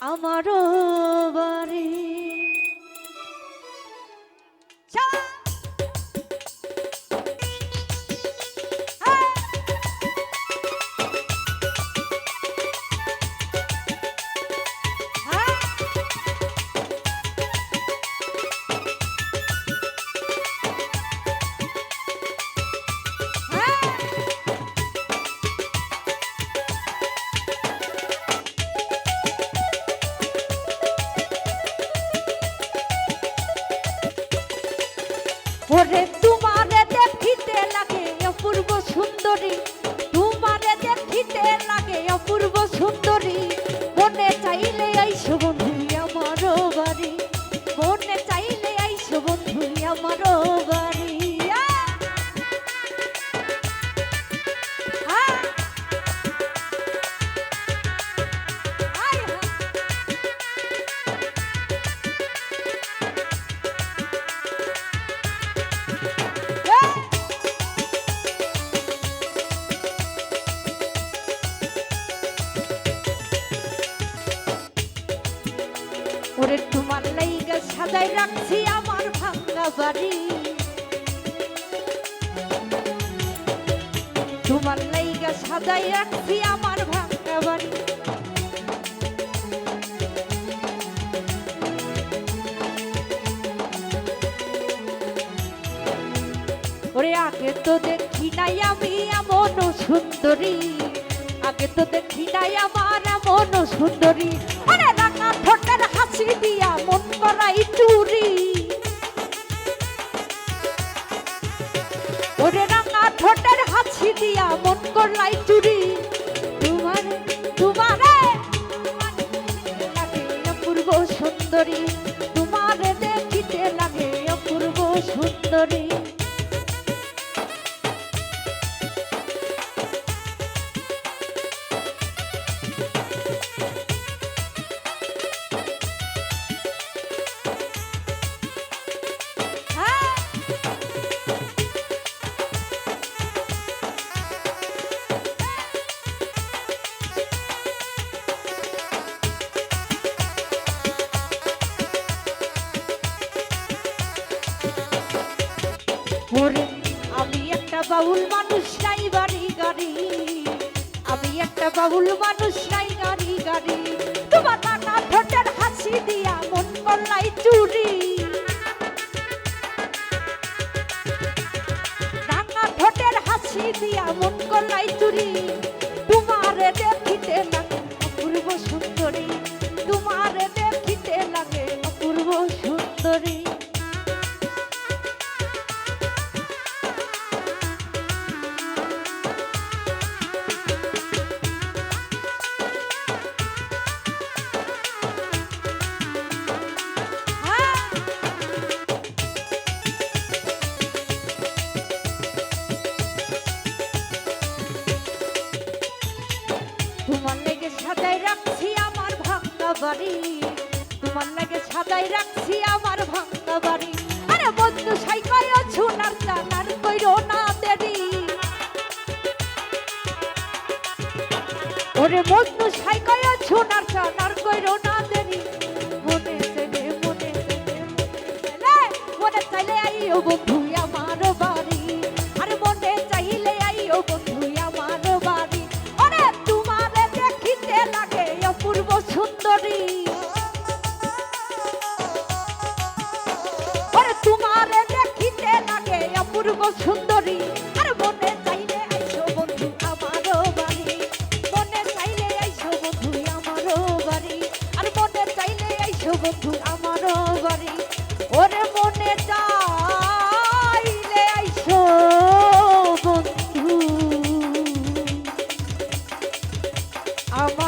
আমারও বাড়ি। ওরে তোমারে দেখিতে লাগে অপূর্ব সুন্দরী। তোমারে দেখিতে লাগে অপূর্ব সুন্দরী। মনে চাইলে আইসো বন্ধু আমার বাড়ি। মনে চাইলে আইসো বন্ধু আমার ওরে তোমার লাইগা সাজাই রাখছি আমার ভাঙ্গা বাড়ি। তোমার লাইগা সাজাই রাখছি আমার ভাঙ্গা বাড়ি। ওরে, আগে তো দেখি নাই আমি এমন সুন্দরী। আগে তো দেখি নাই আমার এমন সুন্দরী। হাসি দিয়া মন করাই চুরি। ওরে রাঙা ঠোঁটের হাসি দিয়া মন করাই চুরি। তোমার, তোমারে পূর্ব সুন্দরী। বাউল মানুষ নাই বাড়ি গাড়ি। আমি একটা বাউল মানুষ নাই, গাড়ি গাড়ি। তোমার নানা ঠোঁটের হাসি দিয়া মন করলাই চুরি। ঠোঁটের হাসি দিয়া মন করলাই চুরি। তোমার দেখিতে লাগে বাড়ি। তোমার লেগে সাজাই রাখছি আমার ভাঙ্গা বাড়ি। আরে বন্ধু, সাই কয় সোনার জানার কইরো না দেরি। ওরে বন্ধু, সাই কয় সোনার জানার কইরো না দেরি। মনে চেনে মনে চেনে মনে চাইলে আইও বন্ধু। বন্ধু আমারও বাড়ি ওরে মনে চাইলে আইসো বন্ধু। আমার